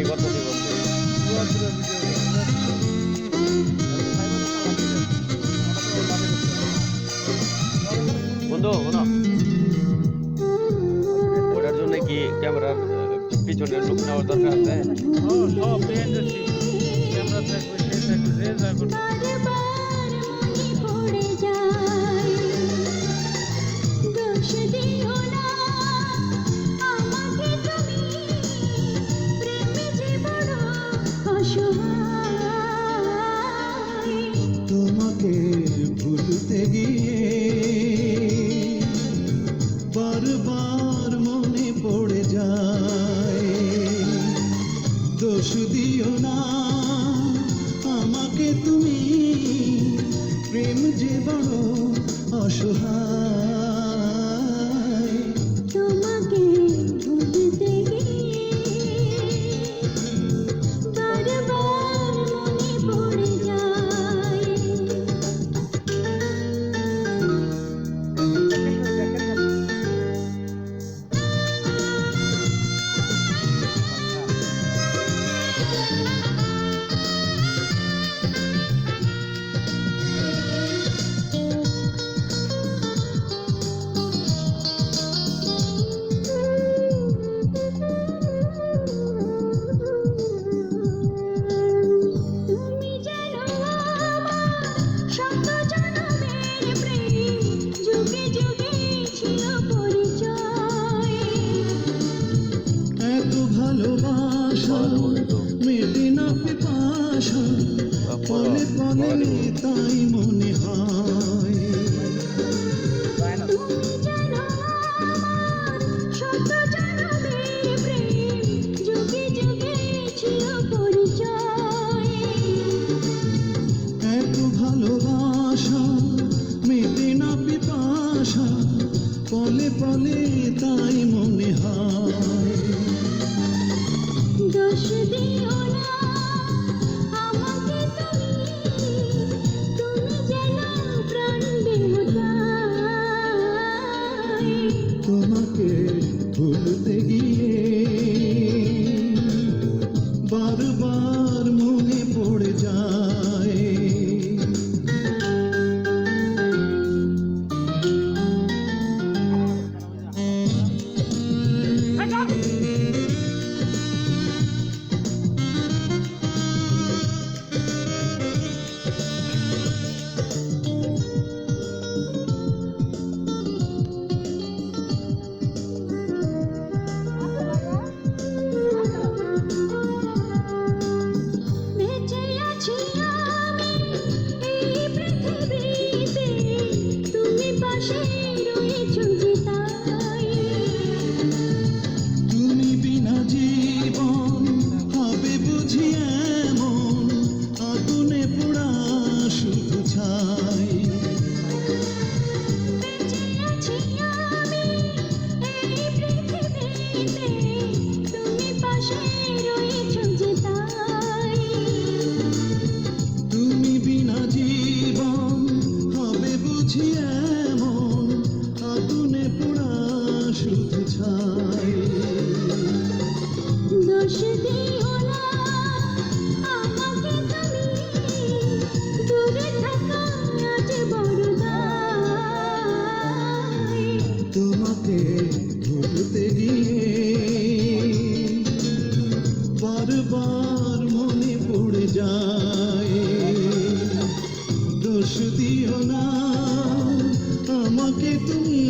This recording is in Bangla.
ভিডিও কত দিব বন্ধু শোনো। ওটার জন্য কি ক্যামেরার পিছনে লুক নেওয়ার দরকার আছে? হ্যাঁ, সব ক্যামেরা থাকবে সে থাকবে যে যা বারবার মনে পড়ে যায়। দোষ দিও না আমাকে তুমি প্রেম যে বড় অসহায়। পলে পলে তাই মনে হয়। তুমি জানো পৃথিবীতে তুমি বিনা জীবন হবে বুঝি মাঝে ঢুকতে গিয়ে বারবার মনে পড়ে যায় দোষ দিও না আমাকে তুমি